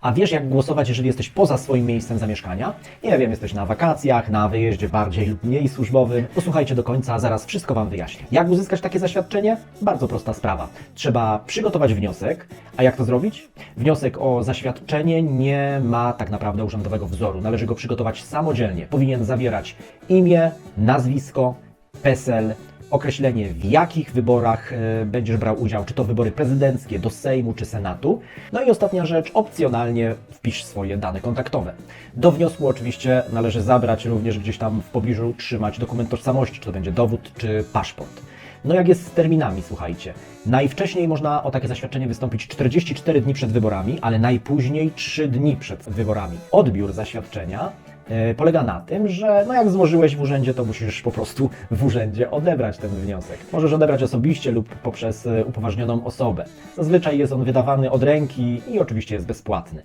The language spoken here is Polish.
A wiesz, jak głosować, jeżeli jesteś poza swoim miejscem zamieszkania? Nie wiem, jesteś na wakacjach, na wyjeździe bardziej lub mniej służbowym. Posłuchajcie do końca, zaraz wszystko Wam wyjaśnię. Jak uzyskać takie zaświadczenie? Bardzo prosta sprawa. Trzeba przygotować wniosek. A jak to zrobić? Wniosek o zaświadczenie nie ma tak naprawdę urzędowego wzoru. Należy go przygotować samodzielnie. Powinien zawierać imię, nazwisko, PESEL, określenie w jakich wyborach e, będziesz brał udział, czy to wybory prezydenckie do Sejmu czy Senatu. No i ostatnia rzecz, opcjonalnie wpisz swoje dane kontaktowe. Do wniosku oczywiście należy zabrać również gdzieś tam w pobliżu trzymać dokument tożsamości, czy to będzie dowód czy paszport. No jak jest z terminami, słuchajcie. Najwcześniej można o takie zaświadczenie wystąpić 44 dni przed wyborami, ale najpóźniej 3 dni przed wyborami. Odbiór zaświadczenia polega na tym, że no jak złożyłeś w urzędzie, to musisz po prostu w urzędzie odebrać ten wniosek. Możesz odebrać osobiście lub poprzez e, upoważnioną osobę. Zazwyczaj jest on wydawany od ręki i oczywiście jest bezpłatny.